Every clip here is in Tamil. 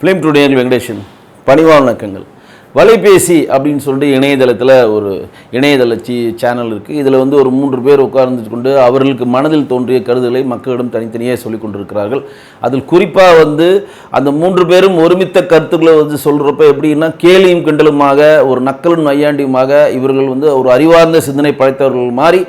ஃபிலிம் டுடே வெங்கடேஷன் பணிவான வணக்கங்கள் வலைபேசி அப்படின்னு சொல்லிட்டு இணையதளத்தில் ஒரு இணையதள சி சேனல் இருக்குது இதில் வந்து ஒரு மூன்று பேர் உட்கார்ந்து கொண்டு அவர்களுக்கு மனதில் தோன்றிய கருதுகளை மக்களிடம் தனித்தனியாக சொல்லிக் கொண்டிருக்கிறார்கள். அதில் குறிப்பாக வந்து அந்த மூன்று பேரும் ஒருமித்த கருத்துக்களை வந்து சொல்கிறப்ப எப்படின்னா கேலியும் கிண்டலுமாக ஒரு நக்கலும் நையாண்டியுமாக இவர்கள் வந்து ஒரு அறிவார்ந்த சிந்தனை படைத்தவர்கள் மாதிரி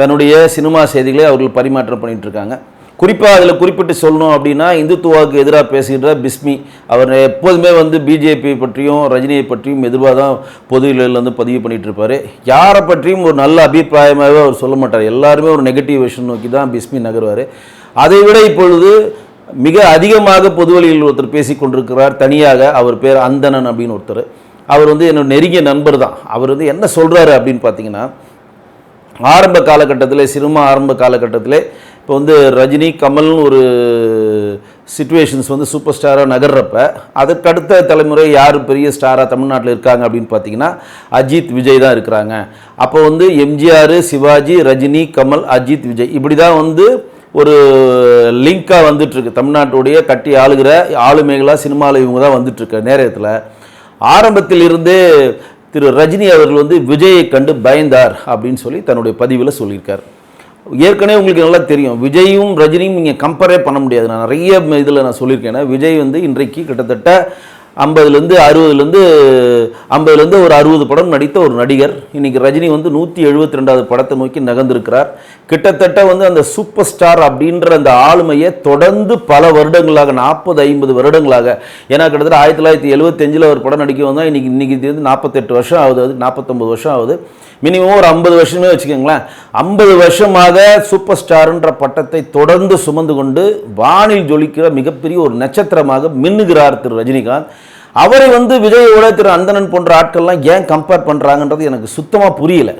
தன்னுடைய சினிமா செய்திகளை அவர்கள் பரிமாற்றம் பண்ணிகிட்ருக்காங்க இருக்காங்க. குறிப்பாக அதில் குறிப்பிட்டு சொல்லணும் அப்படின்னா இந்துத்துவாவுக்கு எதிராக பேசுகின்ற பிஸ்மி. அவர் எப்போதுமே வந்து பிஜேபி பற்றியும் ரஜினியை பற்றியும் எதிர்வாக தான் பொது வந்து பதிவு பண்ணிகிட்டு இருப்பார். யாரை பற்றியும் ஒரு நல்ல அபிப்பிராயமாகவே அவர் சொல்ல மாட்டார். எல்லாருமே ஒரு நெகட்டிவ் விஷயம் நோக்கி தான் பிஸ்மி நகருவார். அதை விட இப்பொழுது மிக அதிகமாக பொதுவெளியில் ஒருத்தர் பேசி கொண்டிருக்கிறார் தனியாக அவர் பேர் அந்தணன் அப்படின்னு ஒருத்தர். அவர் வந்து என்னோட நெருங்கிய நண்பர் தான். அவர் வந்து என்ன சொல்கிறாரு அப்படின்னு பார்த்தீங்கன்னா ஆரம்ப காலகட்டத்தில் சினிமா ஆரம்ப காலகட்டத்தில் இப்போ வந்து ரஜினி கமல்னு ஒரு சுச்சுவேஷன்ஸ் வந்து சூப்பர் ஸ்டாராக நகர்றப்ப அதுக்கடுத்த தலைமுறை யார் பெரிய ஸ்டாராக தமிழ்நாட்டில் இருக்காங்க அப்படின்னு பார்த்தீங்கன்னா அஜித் விஜய் தான் இருக்கிறாங்க. அப்போ வந்து எம்ஜிஆர் சிவாஜி ரஜினி கமல் அஜித் விஜய் இப்படி தான் வந்து ஒரு லிங்காக வந்துட்டுருக்கு. தமிழ்நாட்டுடைய கட்டி ஆளுகிற ஆளுமைகளாக சினிமாவில் இவங்க தான் வந்துட்டுருக்க நேரத்தில். ஆரம்பத்தில் இருந்தே திரு ரஜினி அவர்கள் வந்து விஜயை கண்டு பயந்தார் அப்படின்னு சொல்லி தன்னுடைய பதிவில் சொல்லியிருக்கார். ஏற்கனவே உங்களுக்கு நல்லா தெரியும். விஜயும் ரஜினியும் நீங்கள் கம்பேரே பண்ண முடியாது. நான் நிறைய இதில் நான் சொல்லியிருக்கேன். ஏன்னா விஜய் வந்து இன்றைக்கு கிட்டத்தட்ட ஐம்பதுலேருந்து அறுபதுலேருந்து ஐம்பதுலேருந்து ஒரு அறுபது படம் நடித்த ஒரு நடிகர். இன்றைக்கி ரஜினி வந்து நூற்றி எழுபத்தி ரெண்டாவது படத்தை நோக்கி நகர்ந்திருக்கிறார். கிட்டத்தட்ட வந்து அந்த சூப்பர் ஸ்டார் அப்படின்ற அந்த ஆளுமையை தொடர்ந்து பல வருடங்களாக நாற்பது ஐம்பது வருடங்களாக ஏன்னா கிட்டத்தட்ட ஆயிரத்தி தொள்ளாயிரத்தி எழுபத்தஞ்சில் ஒரு படம் நடிக்க வந்தால் இன்றைக்கி இன்றைக்கி வந்து நாற்பத்தெட்டு வருஷம் ஆகுது அது நாற்பத்தொம்பது வருஷம் ஆகுது. மினிமம் ஒரு ஐம்பது வருஷமே வச்சுக்கோங்களேன். ஐம்பது வருஷமாக சூப்பர் ஸ்டாருன்ற பட்டத்தை தொடர்ந்து சுமந்து கொண்டு வானில் ஜொலிக்கிற மிகப்பெரிய ஒரு நட்சத்திரமாக மின்னுகிறார் திரு ரஜினிகாந்த். அவரை வந்து விஜயோட திரு அந்தணன் போன்ற ஆட்கள்லாம் ஏன் கம்பேர் பண்ணுறாங்கன்றது எனக்கு சுத்தமாக புரியல.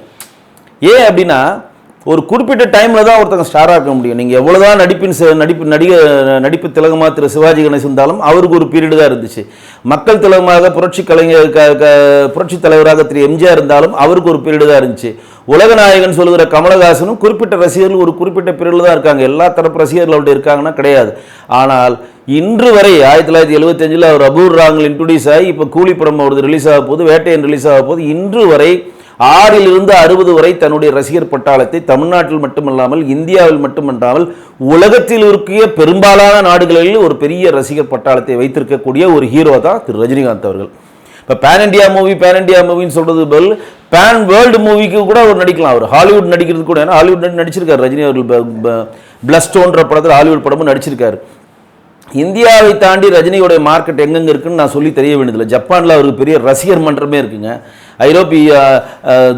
ஏன் அப்படின்னா ஒரு குறிப்பிட்ட டைமில் தான் ஒருத்தங்க ஸ்டாராக இருக்க முடியும். நீங்கள் எவ்வளோதான் நடிப்பின் ச- நடிப்பு நடிக நடிப்பு திலகமாக திரு சிவாஜி கணேசன் இருந்தாலும் அவருக்கு ஒரு பீரியடு தான் இருந்துச்சு. மக்கள் திலகமாக புரட்சி கலைஞர் க புரட்சி தலைவராக திரு எம்ஜிஆர் இருந்தாலும் அவருக்கு ஒரு பீரியடு தான் இருந்துச்சு. உலகநாயகன் சொல்லுகிற கமலஹாசனும் குறிப்பிட்ட ரசிகர்கள் ஒரு குறிப்பிட்ட பீரியடில் தான் இருக்காங்க. எல்லா தரப்பு ரசிகர்கள் அவர்கிட்ட இருக்காங்கன்னா கிடையாது. ஆனால் இன்று வரை ஆயிரத்தி தொள்ளாயிரத்தி எழுபத்தஞ்சில் அவர் அபூர் ராங்கல் இன்ட்ரடியூஸ் ஆகி இப்போ கூலி படம் அவரது ரிலீஸ் ஆக போது வேட்டையன் ரிலீஸ் ஆக போது இன்று வரை ஆறிலிருந்து அறுபது வரை தன்னுடைய ரசிகர் பட்டாளத்தை தமிழ்நாட்டில் மட்டுமல்லாமல் இந்தியாவில் மட்டுமல்லாமல் உலகத்தில் இருக்கிய பெரும்பாலான நாடுகளில் ஒரு பெரிய ரசிகர் பட்டாளத்தை வைத்திருக்கக்கூடிய ஒரு ஹீரோ தான் திரு ரஜினிகாந்த் அவர்கள். இப்போ pan India movie pan India மூவின்னு சொல்றது பதில் பேன் வேர்ல்டு மூவிக்கு கூட அவர் நடிக்கலாம். அவர் ஹாலிவுட் நடிக்கிறது கூட ஏன்னா ஹாலிவுட் நடிச்சிருக்காரு ரஜினி அவர்கள் பிளஸ்டோன்ற படத்தில் ஹாலிவுட் படமும் நடிச்சிருக்காரு. இந்தியாவை தாண்டி ரஜினியோடைய மார்க்கெட் எங்கெங்க இருக்குன்னு நான் சொல்லி தெரிய வேண்டியதில்லை. ஜப்பானில் அவருக்கு பெரிய ரசிகர் மன்றமே இருக்குங்க. ஐரோப்பிய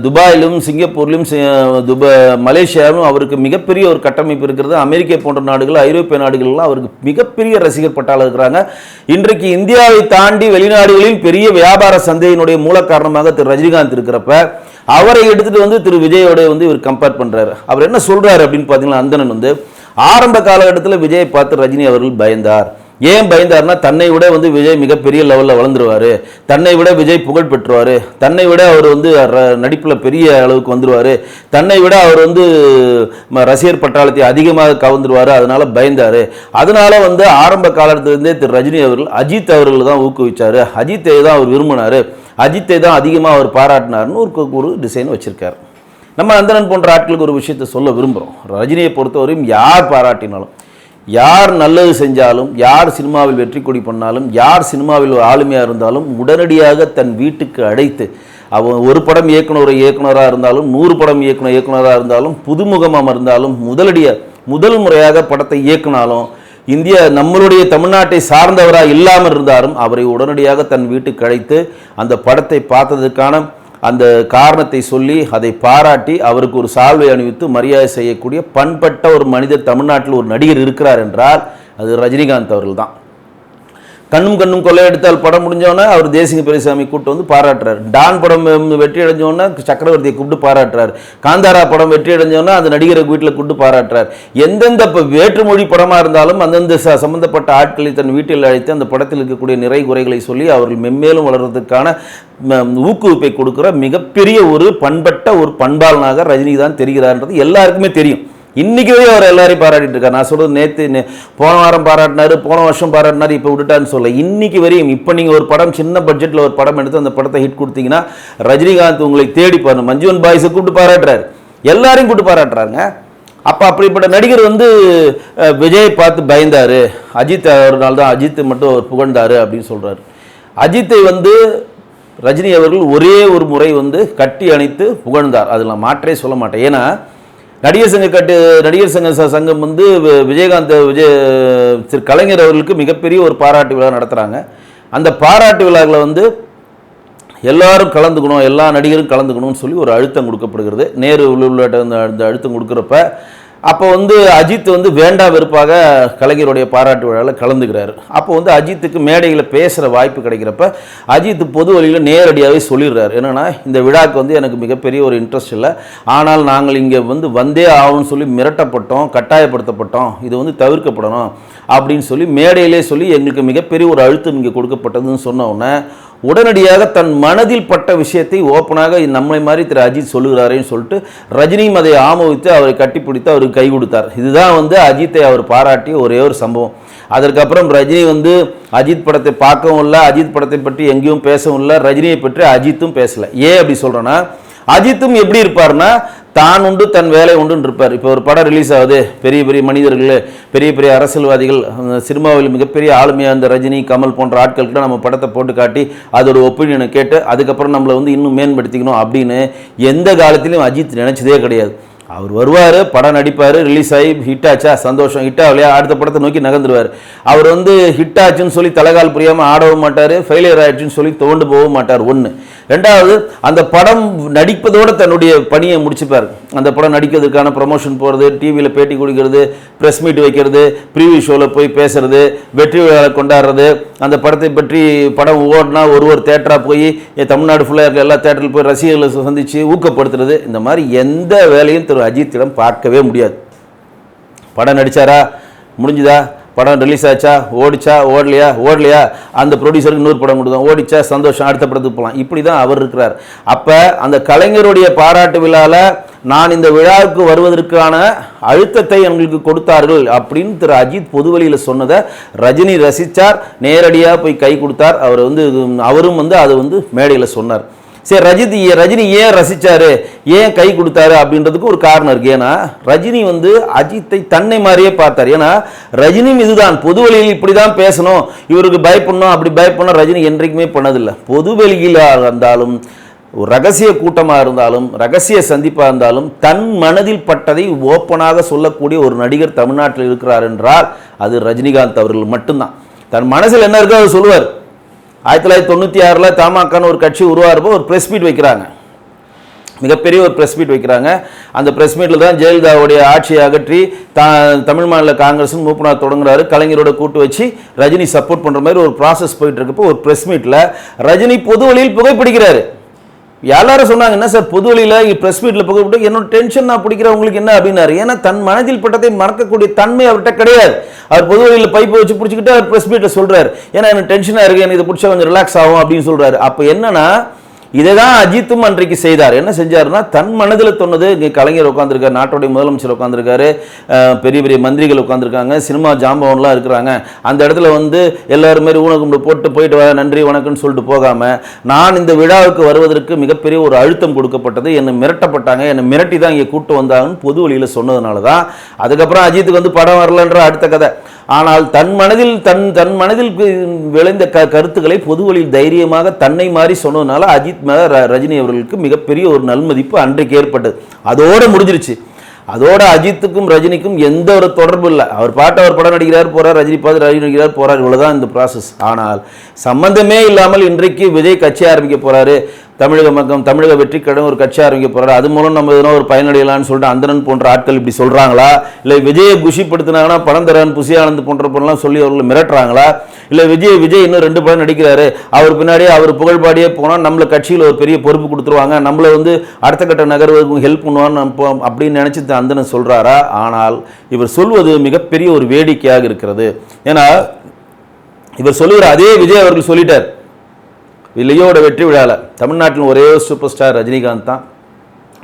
துபாயிலும் சிங்கப்பூர்லையும் துபாய் துபா மலேசியாவிலும் அவருக்கு மிகப்பெரிய ஒரு கட்டமைப்பு இருக்கிறது. அமெரிக்கா போன்ற நாடுகள் ஐரோப்பிய நாடுகள்லாம் அவருக்கு மிகப்பெரிய ரசிகர் பட்டாளம் இருக்கிறாங்க. இன்றைக்கு இந்தியாவை தாண்டி வெளிநாடுகளில் பெரிய வியாபார சந்தையினுடைய மூல காரணமாக திரு ரஜினிகாந்த் இருக்கிறப்ப அவரை எடுத்துகிட்டு வந்து திரு விஜயோட வந்து இவர் கம்பேர் பண்ணுறாரு அவர் என்ன சொல்கிறாரு அப்படின்னு பார்த்தீங்கன்னா அந்தணன் வந்து ஆரம்ப காலகட்டத்தில் விஜயை பார்த்து ரஜினி அவர்கள் பயந்தார். ஏன் பயந்தார்னா தன்னை விட வந்து விஜய் மிகப்பெரிய லெவலில் வளர்ந்துருவார். தன்னை விட விஜய் புகழ் பெற்றுவார். தன்னை விட அவர் வந்து நடிப்பில் பெரிய அளவுக்கு வந்துருவார். தன்னை விட அவர் வந்து ம, ரசிகர் பட்டாளத்தை அதிகமாக கவர்ந்துருவார். அதனால் பயந்தார். அதனால் வந்து ஆரம்ப காலத்திலிருந்தே திரு ரஜினி அவர்கள் அஜித் அவர்கள் தான் ஊக்குவிச்சார். அஜித்தை தான் அவர் விரும்பினார். அஜித்தை தான் அதிகமாக அவர் பாராட்டினார்னு ஒரு ஒரு டிசைன் வச்சுருக்காரு. நம்ம நந்தனன் போன்ற ஆட்களுக்கு ஒரு விஷயத்தை சொல்ல விரும்புகிறோம் ரஜினியை பொறுத்தவரையும் யார் பாராட்டினாலும் யார் நல்லது செஞ்சாலும் யார் சினிமாவில் வெற்றி கொடி பண்ணாலும் யார் சினிமாவில் ஆளுமையாக இருந்தாலும் உடனடியாக தன் வீட்டுக்கு அழைத்து அவன் ஒரு படம் இயக்குனர் இயக்குனராக இருந்தாலும் நூறு படம் இயக்குனர் இயக்குனராக இருந்தாலும் புதுமுகமாக இருந்தாலும் முதலடியாக முதல் முறையாக படத்தை இயக்குனாலும் இந்திய நம்மளுடைய தமிழ்நாட்டை சார்ந்தவராக இல்லாமல் இருந்தாலும் அவரை உடனடியாக தன் வீட்டுக்கு அழைத்து அந்த படத்தை பார்த்ததுக்கான அந்த காரணத்தை சொல்லி அதை பாராட்டி அவருக்கு ஒரு சால்வை அணிவித்து மரியாதை செய்யக்கூடிய பண்பட்ட ஒரு மனிதர் தமிழ்நாட்டில் ஒரு நடிகர் இருக்கிறார் என்றால் அது ரஜினிகாந்த் அவர்கள் தான் கண்ணும் கண்ணும் கொள்ளையடித்தால் படம் முடிஞ்சோடனே அவர் தேசிங்க பெரியசாமி கூப்பிட்டு வந்து பாராட்டுறாரு. டான் படம் வெற்றி அடைஞ்சோடனே சக்கரவர்த்தியை கூப்பிட்டு பாராட்டுறாரு. காந்தாரா படம் வெற்றி அடைஞ்சோடனே அந்த நடிகரை வீட்டில் கூப்பிட்டு பாராட்டுறாரு. எந்தெந்த இப்போ வேற்றுமொழி படமாக இருந்தாலும் அந்தந்த ச ஆட்களை தன் வீட்டில் அழைத்து அந்த படத்தில் இருக்கக்கூடிய நிறை குறைகளை சொல்லி அவர்கள் மென்மேலும் வளர்றதுக்கான ம, ஊக்குவிப்பை கொடுக்குற மிகப்பெரிய ஒரு பண்பட்ட ஒரு பண்பாளனாக ரஜினி தான் தெரிகிறார்ன்றது எல்லாருக்குமே தெரியும். இன்னைக்கு வரையும் அவர் எல்லாரையும் பாராட்டிட்டு இருக்காரு. நான் சொல்றது நேற்று போன வாரம் பாராட்டினாரு போன வருஷம் பாராட்டினாரு இப்போ விட்டுட்டான்னு சொல்ல இன்னைக்கு வரையும் இப்போ நீங்கள் ஒரு படம் சின்ன பட்ஜெட்டில் ஒரு படம் எடுத்து அந்த படத்தை ஹிட் கொடுத்தீங்கன்னா ரஜினிகாந்த் உங்களை தேடி பாருங்க. மஞ்சுவன் பாய்ஸை கூப்பிட்டு பாராட்டுறாரு. எல்லாரையும் கூப்பிட்டு பாராட்டுறாங்க அப்போ அப்படிப்பட்ட நடிகர் வந்து விஜய் விஜயை பார்த்து பயந்தார். அஜித் ஒரு நாள் தான் அஜித் மட்டும் அவர் புகழ்ந்தார் அப்படின்னு சொல்கிறார் அஜித்தை வந்து ரஜினி அவர்கள் ஒரே ஒரு முறை வந்து கட்டி அணைத்து புகழ்ந்தார். அதில் மாற்றே சொல்ல மாட்டேன். ஏன்னா நடிகர் சங்க கட்டு நடிகர் சங்க ச- சங்கம் வந்து வி- விஜயகாந்த் விஜய் திரு கலைஞர் அவர்களுக்கு மிகப்பெரிய ஒரு பாராட்டு விழா நடத்துகிறாங்க அந்த பாராட்டு விழாவில் வந்து எல்லாரும் கலந்துக்கணும் எல்லா நடிகரும் கலந்துக்கணும்னு சொல்லி ஒரு அழுத்தம் கொடுக்கப்படுகிறது. நேரு உள்ள அந்த அழுத்தம் கொடுக்குறப்ப அப்போ வந்து அஜித் வந்து வேண்டா வெறுப்பாக கலைஞருடைய பாராட்டு விழாவில் கலந்துக்கிறாரு. அப்போ வந்து அஜித்துக்கு மேடையில் பேசுகிற வாய்ப்பு கிடைக்கிறப்ப அஜித் பொது வழியில் நேரடியாகவே சொல்லிடுறாரு. என்னென்னா இந்த விழாவுக்கு வந்து எனக்கு மிகப்பெரிய ஒரு இன்ட்ரெஸ்ட் இல்லை. ஆனால் நாங்கள் இங்கே வந்து வந்தே ஆகும்னு சொல்லி மிரட்டப்பட்டோம் கட்டாயப்படுத்தப்பட்டோம். இது வந்து தவிர்க்கப்படணும் அப்படின்னு சொல்லி மேடையிலே சொல்லி எங்களுக்கு மிகப்பெரிய ஒரு அழுத்தம் இங்கே கொடுக்கப்பட்டதுன்னு சொன்ன உடனே உடனடியாக தன் மனதில் பட்ட விஷயத்தை ஓப்பனாக நம்மளை மாதிரி திரு அஜித் சொல்லுகிறாரேன்னு சொல்லிட்டு ரஜினியும் அதை ஆமோதித்து அவரை கட்டிப்பிடித்து அவருக்கு கை கொடுத்தார். இதுதான் வந்து அஜித்தை அவர் பாராட்டிய ஒரே ஒரு சம்பவம். அதற்கப்புறம் ரஜினி வந்து அஜித் படத்தை பார்க்கவும் இல்லை அஜித் படத்தை பற்றி எங்கேயும் பேசவும் இல்லை ரஜினியை பற்றி அஜித்தும் பேசலை. ஏன் அப்படி சொல்கிறேன்னா அஜித்தும் எப்படி இருப்பார்னா தான் உண்டு தன் வேலை உண்டுன்னு இருப்பார். இப்போ ஒரு படம் ரிலீஸ் ஆகுது. பெரிய பெரிய மனிதர்கள் பெரிய பெரிய அரசியல்வாதிகள் அந்த சினிமாவில் மிகப்பெரிய ஆளுமையாக இருந்த ரஜினி கமல் போன்ற ஆட்களுக்கு நம்ம படத்தை போட்டு காட்டி அதோட ஒப்பீனியனை கேட்டு அதுக்கப்புறம் நம்மளை வந்து இன்னும் மேம்படுத்திக்கணும் அப்படின்னு எந்த காலத்திலையும் அஜித் நினச்சதே கிடையாது. அவர் வருவார் படம் நடிப்பார் ரிலீஸ் ஆகி ஹிட் ஆச்சா சந்தோஷம். ஹிட் ஆகலையா அடுத்த படத்தை நோக்கி நகர்ந்துருவார். அவர் வந்து ஹிட் ஆச்சுன்னு சொல்லி தலைகால் புரியாமல் ஆடவும் மாட்டார் ஃபெயிலியர் ஆயிடுச்சுன்னு சொல்லி தோண்டு போகவும் மாட்டார். ஒன்று ரெண்டாவது அந்த படம் நடிப்பதோடு தன்னுடைய பணியை முடிச்சுப்பார். அந்த படம் நடிக்கிறதுக்கான ப்ரமோஷன் போகிறது டிவியில் பேட்டி கொடுக்கிறது ப்ரெஸ் மீட் வைக்கிறது ப்ரீவியூ ஷோவில் போய் பேசுறது வெற்றி விழாவை கொண்டாடுறது. அந்த படத்தை பற்றி படம் ஓடினா ஒரு ஒரு தேட்டராக போய் தமிழ்நாடு ஃபுல்லாக இருக்க எல்லா தேட்டரில் போய் ரசிகர்களை சந்தித்து ஊக்கப்படுத்துறது. இந்த மாதிரி எந்த வேலையும் திரு அஜித்திடம் பார்க்கவே முடியாது. படம் நடித்தாரா முடிஞ்சுதா? படம் ரிலீஸ் ஆச்சா? ஓடிச்சா? ஓடலையா? ஓடலையா? அந்த ப்ரொடியூசருக்கு இன்னொரு படம் கொடுத்தோம். ஓடிச்சா? சந்தோஷம். அடுத்த படத்துக்கு போகலாம். இப்படி தான் அவர் இருக்கிறார். அப்போ அந்த கலைஞருடைய பாராட்டு விழாவில் நான் இந்த விழாவுக்கு வருவதற்கான அழுத்தத்தை எங்களுக்கு கொடுத்தார்கள் அப்படின்னு திரு அஜித் பொதுவெளியில் சொன்னதை ரஜினி ரசித்தார் நேரடியாக போய் கை கொடுத்தார். அவர் வந்து அவரும் வந்து அதை வந்து மேடையில் சொன்னார். சரி ரஜித் ஏ- ரஜினி ஏன் ரசித்தார் ஏன் கை கொடுத்தாரு அப்படின்றதுக்கு ஒரு காரணம் இருக்குது ஏன்னா ரஜினி வந்து அஜித்தை தன்னை மாதிரியே பார்த்தார். ஏன்னா ரஜினியும் இதுதான் பொது வெளியில் இப்படி தான் பேசணும். இவருக்கு பயப்படணும். அப்படி பயப்படணும். ரஜினி என்றைக்குமே பண்ணதில்லை. பொது வெளியிலாக இருந்தாலும் ஒரு ரகசிய கூட்டமாக இருந்தாலும் ரகசிய சந்திப்பாக இருந்தாலும் தன் மனதில் பட்டதை ஓப்பனாக சொல்லக்கூடிய ஒரு நடிகர் தமிழ்நாட்டில் இருக்கிறார் என்றால் அது ரஜினிகாந்த் அவர்கள் மட்டும்தான். தன் மனசில் என்ன இருக்கோ அதை சொல்லுவார். ஆயிரத்தி தொள்ளாயிரத்தி தொண்ணூற்றி ஆறில் தமாகான்னு ஒரு கட்சி உருவாகிறப்போ ஒரு ப்ரெஸ் மீட் வைக்கிறாங்க. மிகப்பெரிய ஒரு ப்ரெஸ் மீட் வைக்கிறாங்க. அந்த ப்ரெஸ் மீட்டில் தான் ஜெயலலிதாவுடைய ஆட்சியை அகற்றி தா தமிழ் மாநில காங்கிரஸ் மூப்பனார் தொடங்குறாரு. கலைஞரோட கூட்டு வச்சு ரஜினி சப்போர்ட் பண்ணுற மாதிரி ஒரு ப்ராசஸ் போயிட்டு இருக்கப்போ ஒரு ப்ரெஸ் மீட்டில் ரஜினி பொது வழியில் புகைப்பிடிக்கிறாரு. எல்லாரும் சொன்னாங்க என்ன சார் பொது வழியில் ப்ரெஸ் மீட்டில் புகைப்பிட்டு என்னோட டென்ஷன் நான் பிடிக்கிறவங்களுக்கு என்ன? அப்படின்னாரு. ஏன்னா தன் மனதில் பட்டத்தை மறக்கக்கூடிய தன்மை அவர்கிட்ட கிடையாது. அவர் பொது வழியில் பைப்பை வச்சு பிடிச்சிக்கிட்டு அவர் ப்ரெஸ் மீட்டில் சொல்கிறார் ஏன்னா எனக்கு டென்ஷனாக இருக்கு எனக்கு இதை பிடிச்சா கொஞ்சம் ரிலாக்ஸ் ஆகும் அப்படின்னு சொல்கிறாரு அப்போ என்னன்னா இதை தான் அஜித்தும் அன்றைக்கு செய்தார். என்ன செஞ்சாருன்னா தன் மனதில் தோணுது இங்கே கலைஞர் உட்காந்துருக்காரு நாட்டுடைய முதலமைச்சர் உட்காந்துருக்காரு பெரிய பெரிய மந்திரிகள் உட்காந்துருக்காங்க சினிமா ஜாம்பவன்லாம் இருக்கிறாங்க. அந்த இடத்துல வந்து எல்லாரும் ஊன கும்பிடு போட்டு போயிட்டு வர நன்றி வணக்கம்னு சொல்லிட்டு போகாமல் நான் இந்த விழாவுக்கு வருவதற்கு மிகப்பெரிய ஒரு அழுத்தம் கொடுக்கப்பட்டது. என்னை மிரட்டப்பட்டாங்க. என்னை மிரட்டி தான் இங்கே கூட்டு வந்தாங்கன்னு பொது வழியில் சொன்னதுனால தான் அதுக்கப்புறம் அஜித்துக்கு வந்து படம் வரலன்ற அடுத்த கதை. ஆனால் தன் மனதில் தன் தன் மனதில் விளைந்த க கருத்துக்களை பொது வழியில் தைரியமாக தன்னை மாறி சொன்னதுனால அஜித் மேல ர- ரஜினி அவர்களுக்கு மிகப்பெரிய ஒரு நன்மதிப்பு அன்றைக்கு ஏற்பட்டது. அதோட முடிஞ்சிருச்சு. அதோட அஜித்துக்கும் ரஜினிக்கும் எந்த ஒரு தொடர்பு இல்லை. அவர் பாட்டு அவர் படம் நடிக்கிறார் போகிறார் ரஜினி பார்த்து ரஜினி நடிக்கிறார் போறார். இவ்வளோதான் இந்த ப்ராசஸ் ஆனால் சம்பந்தமே இல்லாமல் இன்றைக்கு விஜய் கட்சி ஆரம்பிக்க போறாரு. தமிழக மக்கள் தமிழக வெற்றி கடன் ஒரு கட்சி ஆரம்பிக்க போறாரு. அது மூலம் நம்ம எதனா ஒரு பயனடையலாம்னு சொல்லிட்டு அந்தரன் போன்ற ஆட்கள் இப்படி சொல்கிறாங்களா இல்லை விஜயை குஷிப்படுத்தினாங்கன்னா பணம் தரன் புசியானந்த் போன்ற பொருள்லாம் சொல்லி அவர்களை மிரட்டுறாங்களா? இல்லை விஜய் விஜய் இன்னும் ரெண்டு படம் நடிக்கிறாரு. அவர் பின்னாடியே அவர் புகழ்பாடியே போனால் நம்மள கட்சியில் ஒரு பெரிய பொறுப்பு கொடுத்துருவாங்க. நம்மளை வந்து அடுத்த கட்ட நகர்வுக்கு ஹெல்ப் பண்ணுவான்னு நம்ம போ- அப்படின்னு நினச்சி அந்தனன் சொல்கிறாரா ஆனால் இவர் சொல்வது மிகப்பெரிய ஒரு வேடிக்கையாக இருக்கிறது. ஏன்னா இவர் சொல்லுகிற அதே விஜய் அவர்கள் சொல்லிட்டார். இல்லையோட வெற்றி விழாவில் தமிழ்நாட்டில் ஒரே ஒரு சூப்பர் ஸ்டார் ரஜினிகாந்த் தான்.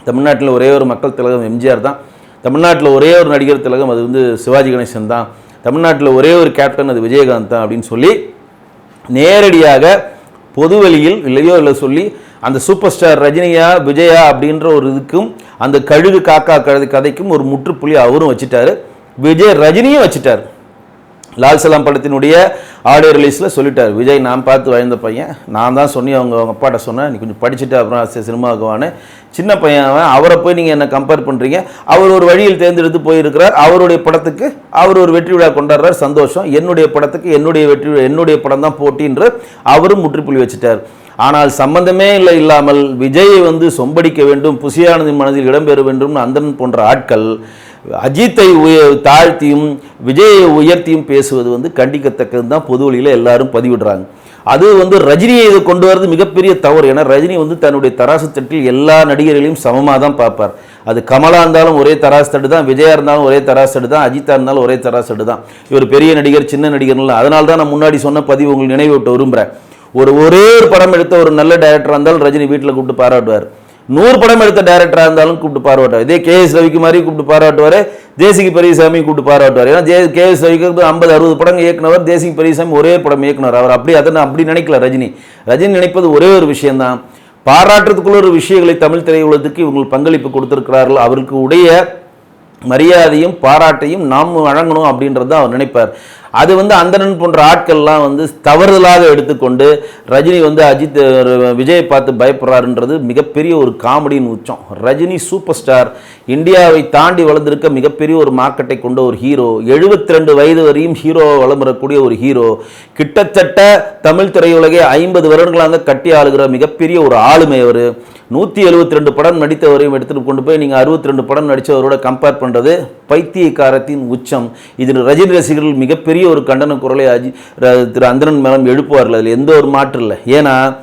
தமிழ்நாட்டில் ஒரே ஒரு மக்கள் திலகம் எம்ஜிஆர் தான். தமிழ்நாட்டில் ஒரே ஒரு நடிகர் திலகம் அது வந்து சிவாஜி கணேசன் தான். தமிழ்நாட்டில் ஒரே ஒரு கேப்டன் அது விஜயகாந்த் தான் அப்படின்னு சொல்லி நேரடியாக பொதுவெளியில் இல்லையோ இல்லை சொல்லி அந்த சூப்பர் ஸ்டார் ரஜினியா விஜயா அப்படின்ற ஒரு இதுக்கும் அந்த கழுகு காக்கா கழுது கதைக்கும் ஒரு முற்றுப்புள்ளி அவரும் வச்சுட்டாரு. விஜய் ரஜினியும் வச்சுட்டார். லால் சலாம் படத்தினுடைய ஆடியோ ரிலீஸில் சொல்லிட்டார். விஜய் நான் பார்த்து வாழ்ந்த பையன். நான் தான் சொன்னி அவங்க அவங்க அப்பாட்ட சொன்னேன் நீ கொஞ்சம் படிச்சுட்டு அப்புறம் சி- சின்ன பையன் அவரை போய் நீங்கள் என்ன கம்பேர் பண்ணுறீங்க அவர் ஒரு வழியில் தேர்ந்தெடுத்து போயிருக்கிறார். அவருடைய படத்துக்கு அவர் ஒரு வெற்றி விழா கொண்டாடுறார். சந்தோஷம். என்னுடைய படத்துக்கு என்னுடைய வெற்றி என்னுடைய படம் தான் போட்டின்ற அவரும் முற்றுப்புள்ளி வச்சுட்டார். ஆனால் சம்பந்தமே இல்லை இல்லாமல் விஜயை வந்து சொம்படிக்க வேண்டும் புசியானதின் மனதில் இடம்பெற வேண்டும் அந்தன் போன்ற ஆட்கள் அஜித்தை உய தாழ்த்தியும் விஜயை உயர்த்தியும் பேசுவது வந்து கண்டிக்கத்தக்கது தான் பொது வழியில் எல்லாரும் பதிவிடுறாங்க. அது வந்து ரஜினியை இதை கொண்டு வரது மிகப்பெரிய தவறு. ஏன்னா ரஜினி வந்து தன்னுடைய தராசு தட்டில் எல்லா நடிகர்களையும் சமமாக தான் பார்ப்பார். அது கமலா இருந்தாலும் ஒரே தராசு தட்டு தான் விஜயா இருந்தாலும் ஒரே தராசு தட்டு தான் அஜித்தா இருந்தாலும் ஒரே தராசு தட்டு தான். இவர் பெரிய நடிகர் சின்ன நடிகர்லாம் அதனால தான் நான் முன்னாடி சொன்ன பதிவு உங்களுக்கு நினைவு விட்டு விரும்புகிறேன் ஒரு ஒரே ஒரு படம் எடுத்த ஒரு நல்ல டைரக்டராக இருந்தாலும் ரஜினி வீட்டில் கூப்பிட்டு பாராட்டுவார். நூறு படம் எடுத்த டைரக்டராக இருந்தாலும் கூப்பிட்டு பாராட்டுவார். இதே கே எஸ் ரவிக்குமாரி கூப்பிட்டு பாராட்டுவார். தேசிக பெரியசாமி கூப்பிட்டு பாராட்டுவார். ஏன்னா ஜே கே எஸ் ரவிக்கு ஐம்பது அறுபது படம் இயக்குனவர் தேசிகி பெரியசாமி ஒரே படம் இயக்குனர் அவர் அப்படி அதை நான் அப்படி நினைக்கல ரஜினி. ரஜினி நினைப்பது ஒரே ஒரு விஷயம்தான். பாராட்டுறதுக்குள்ள ஒரு விஷயங்களை தமிழ் திரையுலகத்துக்கு இவங்க பங்களிப்பு கொடுத்துருக்கிறார்கள். அவருக்கு உடைய மரியாதையும் பாராட்டையும் நாம் வழங்கணும் அப்படின்றது தான் அவர் நினைப்பார். அது வந்து அந்தணன் போன்ற ஆட்கள்லாம் வந்து தவறுதலாக எடுத்துக்கொண்டு ரஜினி வந்து அஜித் விஜயை பார்த்து பயப்படுறாருன்றது மிகப்பெரிய ஒரு காமெடியின் உச்சம். Rajini super star. இந்தியாவை தாண்டி வளர்ந்திருக்க மிகப்பெரிய ஒரு மார்க்கெட்டை கொண்ட ஒரு ஹீரோ. 72 ரெண்டு வயது வரையும் ஹீரோவை வளம் வரக்கூடிய ஒரு ஹீரோ. கிட்டத்தட்ட தமிழ் திரையுலகை ஐம்பது வருடங்களாக கட்டி ஆளுகிற மிகப்பெரிய ஒரு ஆளுமை அவர். நூற்றி எழுபத்தி ரெண்டு படம் நடித்தவரையும் எடுத்துகிட்டு கொண்டு போய் நீங்கள் அறுபத்தி ரெண்டு படம் நடித்தவரோட கம்பேர் பண்ணுறது பைத்தியக்காரத்தின் உச்சம். இதில் ரஜினி ரசிகர்கள் மிகப்பெரிய ஒரு கண்டன குரலை அஜித் திரு அந்தரன் மேலம் எழுப்புவார்கள். அதில் எந்த ஒரு மாற்று இல்லை. ஏன்னா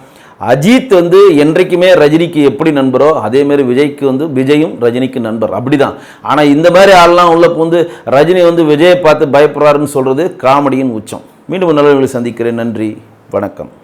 அஜித் வந்து என்றைக்குமே ரஜினிக்கு எப்படி நண்பரோ அதே மாதிரி விஜய்க்கு வந்து விஜயும் ரஜினிக்கு நண்பர். அப்படிதான். ஆனால் இந்த மாதிரி ஆள்லாம் உள்ள பூந்து ரஜினி வந்து விஜயை பார்த்து பயப்படுறாருன்னு சொல்கிறது காமெடியின் உச்சம். மீண்டும் நல்லவர்களை சந்திக்கிறேன். நன்றி. வணக்கம்.